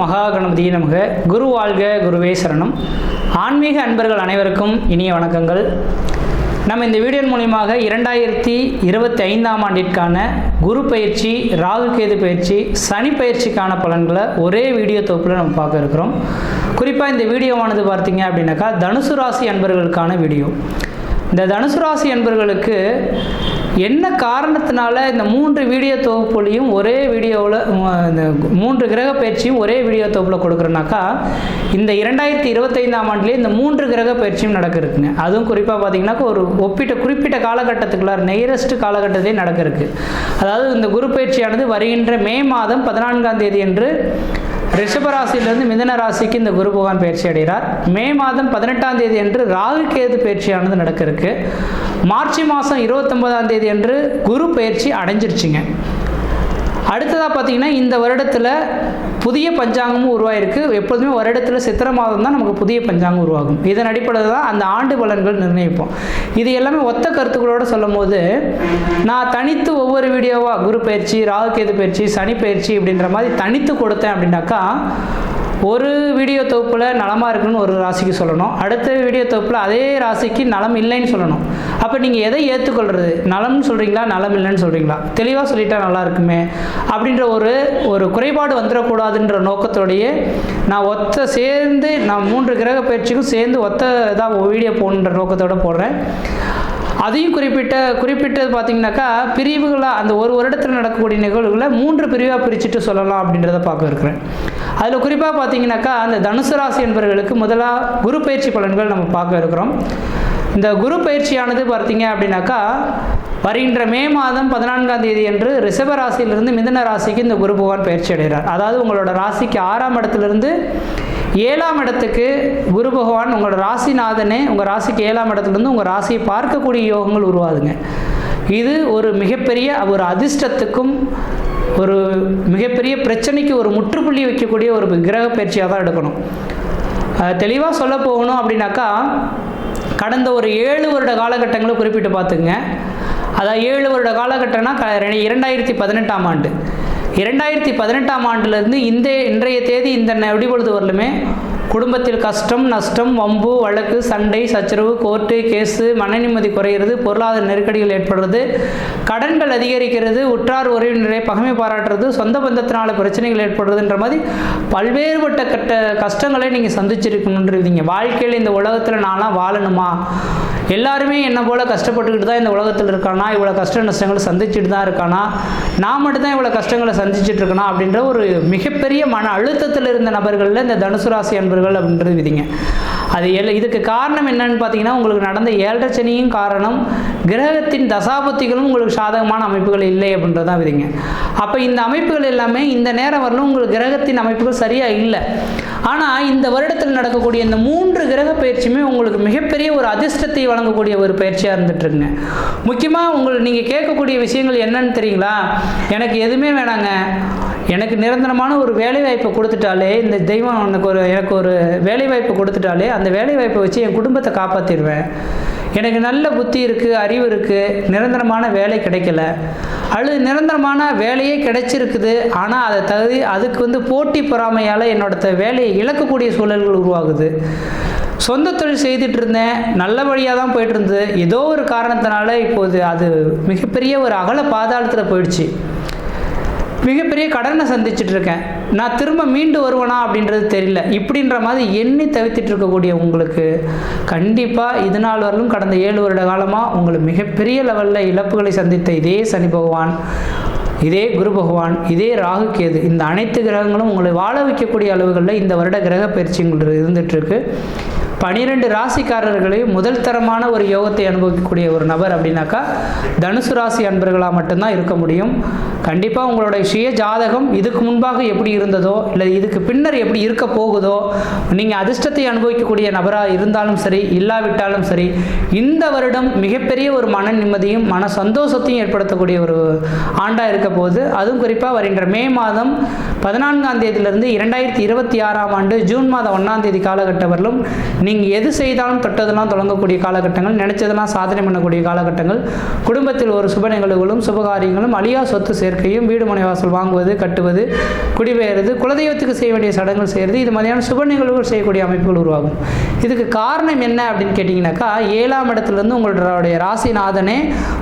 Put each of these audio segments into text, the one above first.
மகா கணபதி நமக. குரு வாழ்க குருவே சரணம். ஆன்மீக அன்பர்கள் அனைவருக்கும் இனிய வணக்கங்கள். நம்ம இந்த வீடியோ மூலியமாக இரண்டாயிரத்தி இருபத்தி ஐந்தாம் ஆண்டிற்கான குரு பயிற்சி ராகு கேது பயிற்சி சனி பயிற்சிக்கான பலன்களை ஒரே வீடியோ தொகுப்பில் நம்ம பார்க்க இருக்கிறோம். குறிப்பாக இந்த வீடியோவானது பார்த்தீங்க அப்படின்னாக்கா தனுசு ராசி அன்பர்களுக்கான வீடியோ. இந்த தனுசு ராசி என்பர்களுக்கு என்ன காரணத்தினால இந்த மூன்று வீடியோ தொகுப்புலையும் ஒரே வீடியோவில் இந்த மூன்று கிரக பயிற்சியும் ஒரே வீடியோ தொகுப்பில் கொடுக்குறேனாக்கா இந்த இரண்டாயிரத்தி இருபத்தைந்தாம் ஆண்டுலேயே இந்த மூன்று கிரக பயிற்சியும் நடக்கிறதுங்க. அதுவும் குறிப்பாக பார்த்தீங்கன்னாக்கா ஒரு ஒப்பிட்ட குறிப்பிட்ட காலகட்டத்துக்குள்ளார் நெயரஸ்ட் காலகட்டத்திலே நடக்கிறதுக்கு. அதாவது இந்த குரு பயிற்சியானது வருகின்ற மே மாதம் பதினான்காம் தேதி என்று ரிஷபராசியிலிருந்து மிதன ராசிக்கு இந்த குரு பகவான் பயிற்சி அடைகிறார். மே மாதம் பதினெட்டாம் தேதி அன்று ராகு கேது பயிற்சியானது நடக்க இருக்கு மார்ச் மாதம் இருபத்தொன்பதாம் தேதி அன்று குரு பயிற்சி அடைஞ்சிருச்சுங்க. அடுத்ததாக பார்த்தீங்கன்னா இந்த வருடத்தில் புதிய பஞ்சாங்கமும் உருவாயிருக்கு. எப்போதுமே வருடத்தில் சித்திரை மாதம் தான் நமக்கு புதிய பஞ்சாங்கம் உருவாகும். இதன் அடிப்படையில் தான் அந்த ஆண்டு பலன்கள் நிர்ணயிப்போம். இது எல்லாமே ஒத்த கருத்துக்களோடு சொல்லும் போது நான் தனித்து ஒவ்வொரு வீடியோவாக குரு பயிற்சி ராகுகேது பயிற்சி சனி பயிற்சி அப்படின்ற மாதிரி தனித்து கொடுத்தேன் அப்படின்னாக்கா ஒரு வீடியோ தொகுப்பில் நலமாக இருக்குன்னு ஒரு ராசிக்கு சொல்லணும். அடுத்த வீடியோ தொகுப்பில் அதே ராசிக்கு நலம் இல்லைன்னு சொல்லணும். அப்போ நீங்கள் எதை ஏற்றுக்கொள்கிறது நலம்னு சொல்கிறீங்களா நலம் இல்லைன்னு சொல்கிறீங்களா தெளிவாக சொல்லிட்டா நல்லா இருக்குமே அப்படின்ற ஒரு ஒரு குறைபாடு வந்துடக்கூடாதுன்ற நோக்கத்தோடையே நான் ஒத்த சேர்ந்து நான் மூன்று கிரக பயிற்சிக்கும் சேர்ந்து ஒத்த இதாக வீடியோ போகணுன்ற நோக்கத்தோடு போடுறேன். அதையும் குறிப்பிட்ட குறிப்பிட்டது பார்த்தீங்கன்னாக்கா பிரிவுகளாக அந்த ஒரு வருடத்தில் நடக்கக்கூடிய நிகழ்வுகளை மூன்று பிரிவாக பிரிச்சுட்டு சொல்லலாம் அப்படின்றத பார்க்க இருக்கிறேன். அதில் குறிப்பாக பார்த்தீங்கன்னாக்கா அந்த தனுசு ராசி என்பவர்களுக்கு முதலாக குரு பயிற்சி பலன்கள் நம்ம பார்க்க இருக்கிறோம். இந்த குரு பயிற்சியானது பார்த்தீங்க அப்படின்னாக்கா வருகின்ற மே மாதம் பதினான்காம் தேதி அன்று ரிஷப ராசியிலிருந்து மிதன ராசிக்கு இந்த குரு பகவான் பயிற்சி அடைகிறார். அதாவது உங்களோட ராசிக்கு ஆறாம் இடத்துலேருந்து ஏழாம் இடத்துக்கு குரு பகவான் உங்களோட ராசிநாதனே உங்கள் ராசிக்கு ஏழாம் இடத்துலேருந்து உங்கள் ராசியை பார்க்கக்கூடிய யோகங்கள் உருவாதுங்க இது ஒரு மிகப்பெரிய ஒரு அதிர்ஷ்டத்துக்கும் ஒரு மிகப்பெரிய பிரச்சனைக்கு ஒரு முற்றுப்புள்ளி வைக்கக்கூடிய ஒரு கிரக பயிற்சியாக தான் எடுக்கணும். தெளிவாக சொல்ல போகணும் அப்படின்னாக்கா கடந்த ஒரு ஏழு வருட காலகட்டங்களை குறிப்பிட்டு பார்த்துங்க அதாவது ஏழு வருட காலகட்டம்னா க இரண்டாயிரத்தி பதினெட்டாம் ஆண்டு. இரண்டாயிரத்தி பதினெட்டாம் ஆண்டுலேருந்து இந்த இன்றைய தேதி இந்த நொடிபொழுது வரலுமே குடும்பத்தில் கஷ்டம் நஷ்டம் வம்பு வழக்கு சண்டை சச்சரவு கோர்ட்டு கேஸு மன நிம்மதி குறையிறது பொருளாதார நெருக்கடிகள் ஏற்படுறது கடன்கள் அதிகரிக்கிறது உற்றார் உறவினரை பகமை பாராட்டுறது சொந்த பந்தத்தினால பிரச்சனைகள் ஏற்படுறதுன்ற மாதிரி பல்வேறுபட்ட கட்ட கஷ்டங்களை நீங்கள் சந்திச்சிருக்கணுன்றீங்க வாழ்க்கையில் இந்த உலகத்தில் நான்லாம் வாழணுமா? எல்லாருமே என்னை போல் கஷ்டப்பட்டுக்கிட்டு தான் இந்த உலகத்தில் இருக்கானா? இவ்வளோ கஷ்ட நஷ்டங்களை சந்திச்சுட்டு தான் இருக்கானா? நான் மட்டும்தான் இவ்வளோ கஷ்டங்களை சந்திச்சுட்டு இருக்கணும் அப்படின்ற ஒரு மிகப்பெரிய மன அழுத்தத்தில் இருந்த நபர்களில் இந்த தனுசு ராசி அன்பர்கள் அப்படின்றது விதிங்க. அது எல் இதுக்கு காரணம் என்னன்னு பார்த்தீங்கன்னா உங்களுக்கு நடந்த ஏழரை சனியும் காரணம் கிரகத்தின் தசாபத்திகளும் உங்களுக்கு சாதகமான அமைப்புகள் இல்லை அப்படின்றது தான் விதிங்க. அப்போ இந்த அமைப்புகள் எல்லாமே இந்த நேரம் வரலும் உங்களுக்கு கிரகத்தின் அமைப்புகள் சரியாக இல்லை. ஆனால் இந்த வருடத்தில் நடக்கக்கூடிய இந்த மூன்று கிரக பயிற்சியுமே உங்களுக்கு மிகப்பெரிய ஒரு அதிர்ஷ்டத்தை வழங்கக்கூடிய ஒரு பயிற்சியாக இருந்துட்டுருங்க முக்கியமாக உங்களுக்கு நீங்கள் கேட்கக்கூடிய விஷயங்கள் என்னன்னு தெரியுங்களா? எனக்கு எதுவுமே வேணாங்க. எனக்கு நிரந்தரமான ஒரு வேலைவாய்ப்பை கொடுத்துட்டாலே இந்த தெய்வம் எனக்கு ஒரு எனக்கு ஒரு வேலைவாய்ப்பு கொடுத்துட்டாலே அந்த வேலைவாய்ப்பை வச்சு என் குடும்பத்தை காப்பாற்றிடுவேன் எனக்கு நல்ல புத்தி இருக்குது அறிவு இருக்குது நிரந்தரமான வேலை கிடைக்கல. அல்லது நிரந்தரமான வேலையே கிடைச்சிருக்குது. ஆனால் அதை தகுதி அதுக்கு வந்து போட்டி பொறாமையால் என்னோட வேலையை இழக்கக்கூடிய சூழல்கள் உருவாகுது. சொந்த தொழில் செய்துட்டு இருந்தேன். நல்ல வழியாக தான் போயிட்டு இருந்தது. ஏதோ ஒரு காரணத்தினால இப்போது அது மிகப்பெரிய ஒரு அகல பாதாளத்தில் போயிடுச்சு. மிகப்பெரிய கடனை சந்திச்சுட்டு இருக்கேன் நான் திரும்ப மீண்டு வருவேனா அப்படின்றது தெரியல. இப்படின்ற மாதிரி எண்ணி தவித்துட்டு இருக்கக்கூடிய உங்களுக்கு கண்டிப்பாக இது நாள் வரலும் கடந்த ஏழு வருட காலமாக உங்களை மிகப்பெரிய லெவலில் இழப்புகளை சந்தித்த இதே சனி பகவான் இதே குரு பகவான் இதே ராகு கேது இந்த அனைத்து கிரகங்களும் உங்களை வாழ வைக்கக்கூடிய அளவுகளில் இந்த வருட கிரக பயிற்சி உங்களுக்கு இருந்துகிட்ருக்கு பனிரெண்டு ராசிக்காரர்களே முதல் தரமான ஒரு யோகத்தை அனுபவிக்கக்கூடிய ஒரு நபர் அப்படின்னாக்கா தனுசு ராசி அன்பர்களாக மட்டும்தான் இருக்க முடியும். கண்டிப்பாக உங்களுடைய சுய ஜாதகம் இதுக்கு முன்பாக எப்படி இருந்ததோ இல்லை இதுக்கு பின்னர் எப்படி இருக்க போகுதோ நீங்கள் அதிர்ஷ்டத்தை அனுபவிக்கக்கூடிய நபராக இருந்தாலும் சரி இல்லாவிட்டாலும் சரி இந்த வருடம் மிகப்பெரிய ஒரு மன நிம்மதியும் மன சந்தோஷத்தையும் ஏற்படுத்தக்கூடிய ஒரு ஆண்டாக இருக்க போகுது. அதுவும் குறிப்பாக வருகின்ற மே மாதம் பதினான்காம் தேதியிலிருந்து இரண்டாயிரத்தி இருபத்தி ஆறாம் ஆண்டு ஜூன் மாதம் ஒன்றாம் தேதி காலகட்டம் வரலும் நீங்கள் எது செய்தாலும் தொட்டதெல்லாம் தொடங்கக்கூடிய காலகட்டங்கள் நினைச்சதெல்லாம் சாதனை பண்ணக்கூடிய காலகட்டங்கள். குடும்பத்தில் ஒரு சுப நிகழ்வுகளும் சுபகாரியங்களும் அழியா சொத்து சேர்க்கையும் வீடு முனைவாசல் வாங்குவது கட்டுவது குடிபெயர்றது குலதெய்வத்துக்கு செய்ய வேண்டிய சடங்குகள் செய்கிறது இது மாதிரியான சுப நிகழ்வுகள் செய்யக்கூடிய அமைப்புகள் உருவாகும். இதுக்கு காரணம் என்ன அப்படின்னு கேட்டிங்கனாக்கா ஏழாம் இடத்துலேருந்து உங்களுடைய ராசிநாதனே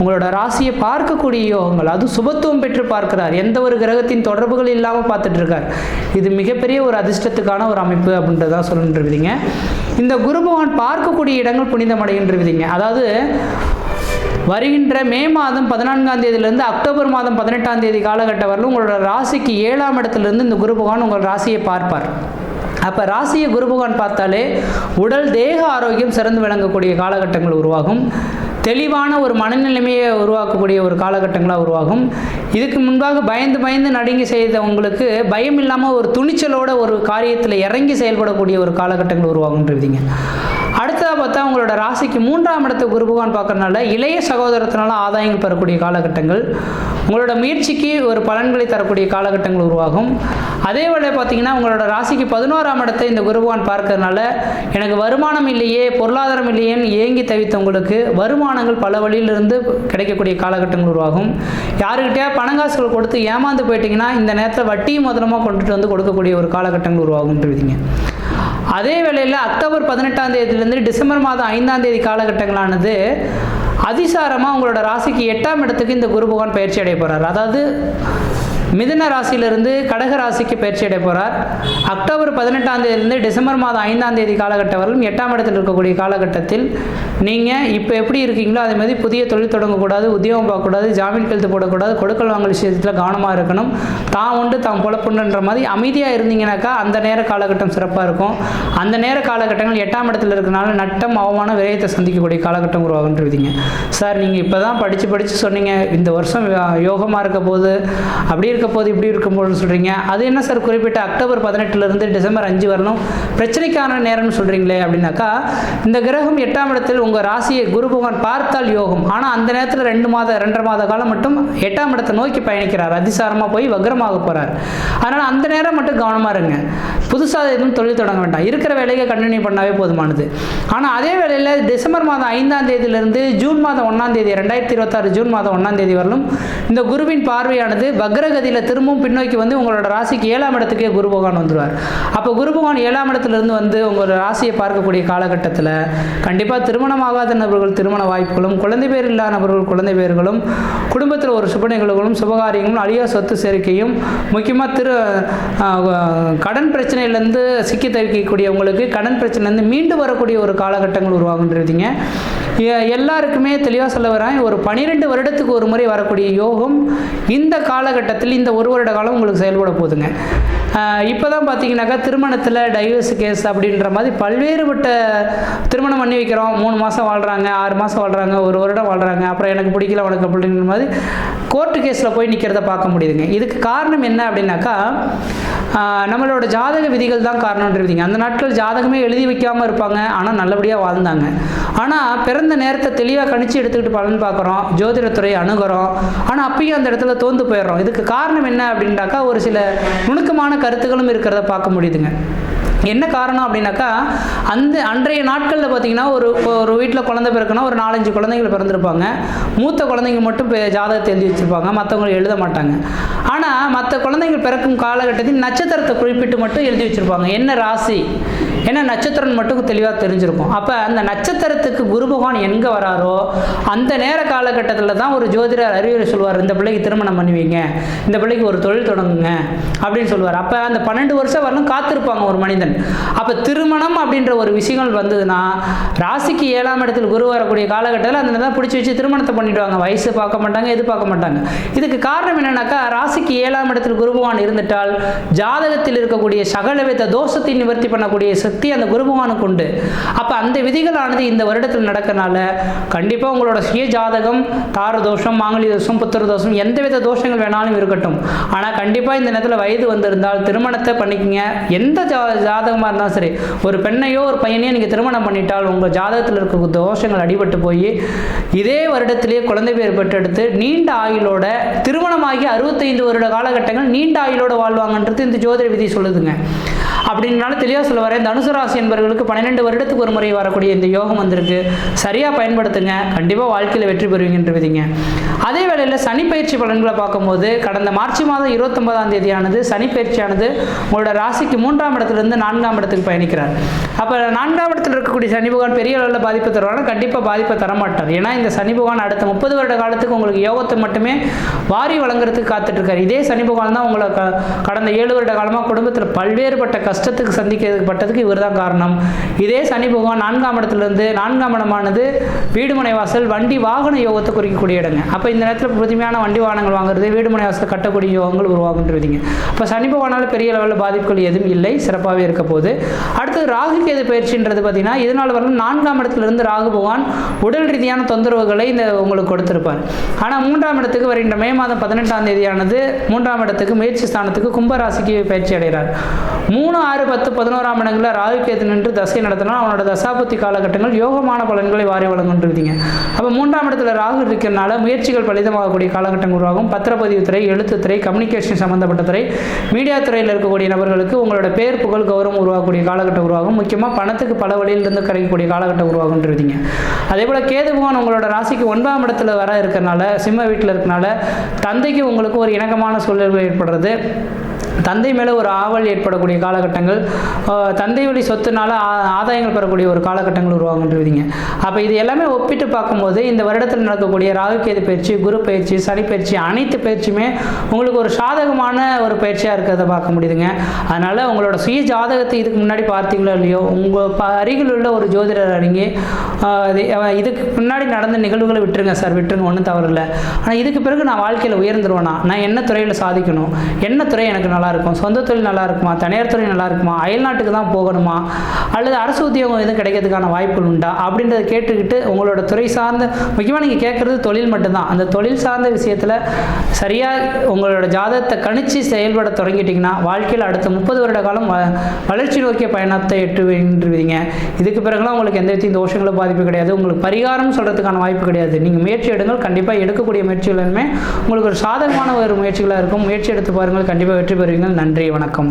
உங்களோட ராசியை பார்க்கக்கூடிய யோகங்கள் அது சுபத்துவம் பெற்று பார்க்கிறார். எந்த ஒரு கிரகத்தின் தொடர்புகள் இல்லாமல் பார்த்துட்டு இருக்கார். இது மிகப்பெரிய ஒரு அதிர்ஷ்டத்துக்கான ஒரு அமைப்பு அப்படின்றதான் சொல்லிட்டுருக்குதுங்க இந்த குரு பகவான் பார்க்கக்கூடிய இடங்கள் புனிதமடைகின்றவிதிங்க அதாவது வருகின்ற மே மாதம் பதினான்காம் தேதியிலிருந்து அக்டோபர் மாதம் பதினெட்டாம் தேதி காலகட்டம் வரலும் உங்களோட ராசிக்கு ஏழாம் இடத்துலேருந்து இந்த குரு பகவான் உங்கள் ராசியை பார்ப்பார். அப்போ ராசியை குரு பகவான் பார்த்தாலே உடல் தேக ஆரோக்கியம் சிறந்து விளங்கக்கூடிய காலகட்டங்கள் உருவாகும். தெளிவான ஒரு மனநிலைமையை உருவாக்கக்கூடிய ஒரு காலகட்டங்களாக உருவாகும். இதுக்கு முன்பாக பயந்து பயந்து நடுங்கி செய்த உங்களுக்கு பயம் இல்லாமல் ஒரு துணிச்சலோட ஒரு காரியத்தில் இறங்கி செயல்படக்கூடிய ஒரு காலகட்டங்கள் உருவாகுன்றீங்க அடுத்த பார்த்தா உங்களோட ராசிக்கு மூன்றாம் இடத்து குரு பகவான் பார்க்கறனால இளைய சகோதரத்தினால ஆதாயங்கள் பெறக்கூடிய காலகட்டங்கள் உங்களோட முயற்சிக்கு ஒரு பலன்களை தரக்கூடிய காலகட்டங்கள் உருவாகும். அதே வேளை பார்த்தீங்கன்னா உங்களோட ராசிக்கு பதினோராம் இடத்தை இந்த குரு பகவான் பார்க்கறதுனால எனக்கு வருமானம் இல்லையே பொருளாதாரம் இல்லையேன்னு ஏங்கி தவித்தவங்களுக்கு வருமானங்கள் பல வழியிலிருந்து கிடைக்கக்கூடிய காலகட்டங்கள் உருவாகும். யாருக்கிட்டே பணங்காசுகள் கொடுத்து ஏமாந்து போயிட்டீங்கன்னா இந்த நேரத்தில் வட்டியும் முதலமாக கொண்டுட்டு வந்து கொடுக்கக்கூடிய ஒரு காலகட்டங்கள் உருவாகும் தெரிவிங்க அதே வேளையில் அக்டோபர் பதினெட்டாம் தேதியிலேருந்து டிசம்பர் மாதம் ஐந்தாம் தேதி காலகட்டங்களானது அதிசாரமாக உங்களோட ராசிக்கு எட்டாம் இடத்துக்கு இந்த குரு பகவான் பயிற்சி அடைய போகிறார் அதாவது மிதுன ராசியிலிருந்து கடக ராசிக்கு பயிற்சி அடைய போகிறார் அக்டோபர் பதினெட்டாம் தேதியிலிருந்து டிசம்பர் மாதம் ஐந்தாம் தேதி காலகட்டம் வரலும் எட்டாம் இடத்தில் இருக்கக்கூடிய காலகட்டத்தில் நீங்கள் இப்போ எப்படி இருக்கீங்களோ அதே மாதிரி புதிய தொழில் தொடங்கக்கூடாது உத்தியோகம் பார்க்கக்கூடாது ஜாமீன் கழுத்து போடக்கூடாது கொடுக்கல் வாங்கல் விஷயத்தில் கவனமாக இருக்கணும். தான் உண்டு தான் பொழப்புண்டுன்ற மாதிரி அமைதியாக இருந்தீங்கன்னாக்கா அந்த நேர காலகட்டம் சிறப்பாக இருக்கும். அந்த நேர காலகட்டங்கள் எட்டாம் இடத்துல இருக்கனால நட்டம் அவமான விரயத்தை சந்திக்கக்கூடிய காலகட்டம் உருவாகுன்றீங்க. சார் நீங்கள் இப்போ தான் படித்து படித்து சொன்னீங்க. இந்த வருஷம் யோகமாக இருக்க போது அப்படி இருக்க போது இப்படி இருக்கும் போது சொல்கிறீங்க அது என்ன சார் குறிப்பிட்ட அக்டோபர் பதினெட்டுலேருந்து டிசம்பர் அஞ்சு வரணும்? பிரச்சனைக்கான நேரம்னு சொல்கிறீங்களே அப்படின்னாக்கா இந்த கிரகம் எட்டாம் இடத்தில் உங்கள் ராசியை குரு பகவான் பார்த்தால் யோகம். ஆனால் அந்த நேரத்தில் ரெண்டு மாத ரெண்டரை மாத காலம் மட்டும் எட்டாம் இடத்தை நோக்கி பயணிக்கிறார். அதிசாரமாக போய் வக்ரமாக போகிறார் அதனால் அந்த நேரம் மட்டும் கவனமாக இருங்க. புதுசாக எதுவும் தொழில் தொடங்க வேண்டாம். இருக்கிற வேலையை கண்டினியூ பண்ணாவே போதுமானது. ஆனால் அதே வேளையில் டிசம்பர் மாதம் ஐந்தாம் தேதியிலிருந்து ஜூன் மாதம் ஒன்றாம் தேதி ரெண்டாயிரத்தி இருபத்தாறு ஜூன் மாதம் ஒன்றாம் தேதி வரலும் இந்த குருவின் பார்வையானது வக்ரகதி வக்ரகதியில் திரும்பவும் பின்னோக்கி வந்து உங்களோட ராசிக்கு ஏழாம் இடத்துக்கே குரு பகவான் வந்துடுவார் அப்போ குரு பகவான் ஏழாம் இடத்துலேருந்து வந்து உங்களோட ராசியை பார்க்கக்கூடிய காலகட்டத்தில் கண்டிப்பாக திருமணமாகாத நபர்கள் திருமண வாய்ப்புகளும் குழந்தை பேர் இல்லாத நபர்கள் குழந்தை பேர்களும் குடும்பத்தில் ஒரு சுப நிகழ்வுகளும் சுபகாரியங்களும் அழியா சொத்து சேர்க்கையும் முக்கியமாக திரு கடன் பிரச்சனையிலேருந்து சிக்கி தவிக்கக்கூடியவங்களுக்கு கடன் பிரச்சனைலேருந்து மீண்டு வரக்கூடிய ஒரு காலகட்டங்கள் உருவாகுன்றீங்க எல்லாருக்குமே தெளிவாக சொல்ல வரேன் ஒரு பனிரெண்டு வருடத்துக்கு ஒரு முறை வரக்கூடிய யோகம் இந்த காலகட்டத்தில் இந்த ஒரு வருட காலம் உங்களுக்கு செயல்பட போகுதுங்க. இப்போ தான் பார்த்தீங்கன்னாக்கா திருமணத்தில் டைவர்ஸ் கேஸ் அப்படின்ற மாதிரி பல்வேறுபட்ட திருமணம் பண்ணி வைக்கிறோம். மூணு மாதம் வாழ்கிறாங்க ஆறு மாதம் வாழ்கிறாங்க ஒரு வருடம் வாழ்கிறாங்க அப்புறம் எனக்கு பிடிக்கல உனக்கு அப்படின்ற மாதிரி கோர்ட்டு கேஸில் போய் நிற்கிறத பார்க்க முடியுதுங்க. இதுக்கு காரணம் என்ன அப்படின்னாக்கா நம்மளோட ஜாதக விதிகள் தான் காரணம்ன்றதுங்க அந்த நாட்கள் ஜாதகமே எழுதி வைக்காமல் இருப்பாங்க. ஆனால் நல்லபடியாக வாழ்ந்தாங்க. ஆனால் பிறந்த நேரத்தை தெளிவாக கணிச்சு எடுத்துக்கிட்டு பலன் பார்க்குறோம். ஜோதிடத்துறை அணுகிறோம். ஆனால் அப்பயும் அந்த இடத்துல தோந்து போயிடுறோம். இதுக்கு காரணம் என்ன அப்படின்னாக்கா ஒரு சில நுணுக்கமான கருத்துக்களும் இருக்கிறத பார்க்க முடியுதுங்க. என்ன காரணம் அப்படின்னாக்கா அந்த அன்றைய நாட்களில் பார்த்தீங்கன்னா ஒரு ஒரு வீட்டில் குழந்தை பிறக்குன்னா ஒரு நாலஞ்சு குழந்தைகள் பிறந்திருப்பாங்க. மூத்த குழந்தைங்க மட்டும் பெ- ஜாதகத்தை எழுதி வச்சுருப்பாங்க. மற்றவங்க எழுத மாட்டாங்க. ஆனால் மற்ற குழந்தைகள் பிறக்கும் காலகட்டத்தில் நட்சத்திரத்தை குறிப்பிட்டு மட்டும் எழுதி வச்சுருப்பாங்க. என்ன ராசி? ஏன்னா நட்சத்திரம் மட்டும் தெளிவாக தெரிஞ்சிருக்கும். அப்போ அந்த நட்சத்திரத்துக்கு குரு பகவான் எங்கே வராரோ அந்த நேர காலகட்டத்தில் தான் ஒரு ஜோதிடர் அறிவுரை சொல்வார் இந்த பிள்ளைக்கு திருமணம் பண்ணுவீங்க இந்த பிள்ளைக்கு ஒரு தொழில் தொடங்குங்க அப்படின்னு சொல்லுவார். அப்போ அந்த பன்னெண்டு வருஷம் வரலும் காத்திருப்பாங்க ஒரு மனிதன். அப்போ திருமணம் அப்படின்ற ஒரு விஷயங்கள் வந்ததுன்னா ராசிக்கு ஏழாம் இடத்தில் குரு வரக்கூடிய காலகட்டத்தில் அந்த தான் பிடிச்சி வச்சு திருமணத்தை பண்ணிடுவாங்க. வயசு பார்க்க மாட்டாங்க எது பார்க்க மாட்டாங்க. இதுக்கு காரணம் என்னன்னாக்கா ராசிக்கு ஏழாம் இடத்தில் குரு பகவான் இருந்துட்டால் ஜாதகத்தில் இருக்கக்கூடிய சகலவித தோஷத்தை நிவர்த்தி பண்ணக்கூடிய சக்தி அந்த குருபகவானுக்கு உண்டு. அப்போ அந்த விதிகளானது இந்த வருடத்தில் நடக்கனால கண்டிப்பாக உங்களோட சுய ஜாதகம் தார தோஷம் மாங்கலி தோஷம் புத்திர தோஷம் எந்தவித தோஷங்கள் வேணாலும் இருக்கட்டும். ஆனால் கண்டிப்பாக இந்த நேரத்தில் வயது வந்திருந்தால் திருமணத்தை பண்ணிக்கங்க. எந்த ஜா ஜாதகமாக இருந்தாலும் சரி ஒரு பெண்ணையோ ஒரு பையனையோ நீங்கள் திருமணம் பண்ணிட்டால் உங்கள் ஜாதகத்தில் இருக்க தோஷங்கள் அடிபட்டு போய் இதே வருடத்திலேயே குழந்தை பேர் பெற்றெடுத்து நீண்ட ஆயுளோட திருமணமாகி அறுபத்தைந்து வருட காலகட்டங்கள் நீண்ட ஆயுளோட வாழ்வாங்கன்றது இந்த ஜோதிட விதி சொல்லுதுங்க. அப்படின்னால தெளிவாக சொல்ல வரேன். தனுசு ராசி என்பவர்களுக்கு பன்னிரெண்டு வருடத்துக்கு ஒரு முறை வரக்கூடிய இந்த யோகம் வந்திருக்கு. சரியாக பயன்படுத்துங்க. கண்டிப்பாக வாழ்க்கையில் வெற்றி பெறுவீங்கன்ற விதிங்க. அதே வேளையில் சனி பயிற்சி பலன்களை பார்க்கும்போது கடந்த மார்ச் மாதம் இருபத்தொன்பதாம் தேதியானது சனி பயிற்சியானது உங்களோட ராசிக்கு மூன்றாம் இடத்துலேருந்து நான்காம் இடத்துக்கு பயணிக்கிறார். அப்போ நான்காம் இடத்துல இருக்கக்கூடிய சனி பகவான் பெரிய அளவில் பாதிப்பு தருவாங்க கண்டிப்பாக பாதிப்பை தரமாட்டார். ஏன்னா இந்த சனி பகவான் அடுத்த முப்பது வருட காலத்துக்கு உங்களுக்கு யோகத்தை மட்டுமே வாரி வழங்குறதுக்கு காத்துட்டு இதே சனி பகவான் தான் உங்களை க- கடந்த ஏழு வருட காலமாக குடும்பத்தில் பல்வேறுபட்ட கஷ்டத்துக்கு சந்திக்கப்பட்டதுக்கு இவர் தான் காரணம். இதே சனி பகவான் நான்காம் இடத்துலேருந்து நான்காம் இடமானது வீடுமனை வாசல் வண்டி வாகன யோகத்தை குறிக்கக்கூடிய இடங்க. அப்போ இந்த நேரத்தில் புதுமையான வண்டி வாகனங்கள் வாங்குறது வீடுமனை வாசல் கட்டக்கூடிய யோகங்கள் உருவாகுன்றதுங்க அப்போ சனி பகவானால் பெரிய லெவலில் பாதிப்புகள் எதுவும் இல்லை சிறப்பாகவே இருக்க போது அடுத்தது ராகு கேது பயிற்சின்றது பார்த்தீங்கன்னா இதனால் வரலும் நான்காம் இடத்துலேருந்து ராகு பகவான் உடல் ரீதியான தொந்தரவுகளை இந்த உங்களுக்கு கொடுத்துருப்பார். ஆனால் மூன்றாம் இடத்துக்கு வருகின்ற மே மாதம் பதினெட்டாம் தேதியானது மூன்றாம் இடத்துக்கு முயற்சி ஸ்தானத்துக்கு கும்பராசிக்கு பயிற்சி அடைகிறார். மூணு ஆறு பத்து பதினோராம் இடங்களில் ராகு கேது நின்று தசை நடத்தினா அவனோட தசாபுத்தி காலகட்டங்கள் யோகமான பலன்களை வாரி வழங்குன்றீங்க அப்போ மூன்றாம் இடத்துல ராகு இருக்கிறனால முயற்சிகள் பலிதமாகக்கூடிய காலகட்டம் உருவாகும். பத்திரப்பதிவு துறை எழுத்துத்துறை கம்யூனிகேஷன் சம்மந்தப்பட்ட துறை மீடியா துறையில் இருக்கக்கூடிய நபர்களுக்கு உங்களோட பேர் புகழ் கௌரவம் உருவாகக்கூடிய காலகட்டம் உருவாகும். முக்கியமாக பணத்துக்கு பல வழியிலிருந்து கிடைக்கக்கூடிய காலகட்டம் உருவாகுன்றீங்க அதே போல் கேது பகவான் உங்களோட ராசிக்கு ஒன்பதாம் இடத்துல வர இருக்கிறனால சிம்ம வீட்டில் இருக்கனால தந்தைக்கு உங்களுக்கு ஒரு இணக்கமான சூழல்கள் ஏற்படுறது. தந்தை மேலே ஒரு ஆவல் ஏற்படக்கூடிய காலகட்டங்கள் தந்தை வழி சொத்துனால ஆ- ஆதாயங்கள் பெறக்கூடிய ஒரு காலகட்டங்கள் உருவாகுன்றீங்க அப்போ இது எல்லாமே ஒப்பிட்டு பார்க்கும்போது இந்த வருடத்தில் நடக்கக்கூடிய ராகுகேது பயிற்சி குரு பயிற்சி சனி பயிற்சி அனைத்து பயிற்சியுமே உங்களுக்கு ஒரு சாதகமான ஒரு பயிற்சியாக இருக்கிறத பார்க்க முடியுதுங்க. அதனால் உங்களோட சுய ஜாதகத்தை இதுக்கு முன்னாடி பார்த்தீங்களோ இல்லையோ உங்கள் ப அருகில் உள்ள ஒரு ஜோதிடர் அணுகி இதுக்கு முன்னாடி நடந்த நிகழ்வுகளை விட்டுருங்க சார் விட்டுருங்க ஒன்றும் தவறில்லை ஆனால் இதுக்கு பிறகு நான் வாழ்க்கையில் உயர்ந்துருவேனா? நான் என்ன துறையில் சாதிக்கணும்? என்ன துறை எனக்கு நல்லா நல்லாயிருக்கும். சொந்த தொழில் நல்லா இருக்குமா தனியார் துறை நல்லா இருக்குமா அயல்நாட்டுக்கு தான் போகணுமா? அல்லது அரசு உத்தியோகம் எதுவும் கிடைக்கிறதுக்கான வாய்ப்புகள் உண்டா? அப்படின்றத கேட்டுக்கிட்டு உங்களோட துறை சார்ந்த முக்கியமாக நீங்கள் கேட்குறது தொழில் மட்டும்தான். அந்த தொழில் சார்ந்த விஷயத்தில் சரியாக உங்களோட ஜாதகத்தை கணிச்சு செயல்பட தொடங்கிட்டிங்கன்னா வாழ்க்கையில் அடுத்த முப்பது வருட காலம் வளர்ச்சி நோக்கிய பயணத்தை எட்டுவீங்க இதுக்கு பிறகுலாம் உங்களுக்கு எந்த விதத்தையும் தோஷங்களும் பாதிப்பு கிடையாது. உங்களுக்கு பரிகாரம் சொல்கிறதுக்கான வாய்ப்பு கிடையாது. நீங்கள் முயற்சி எடுங்கள். கண்டிப்பாக எடுக்கக்கூடிய முயற்சிகள் உங்களுக்கு ஒரு சாதகமான ஒரு முயற்சிகளாக இருக்கும். முயற்சி எடுத்து பாருங்கள். கண்டிப்பாக வெற்றி பெறுவீங்கள் நன்றி வணக்கம்.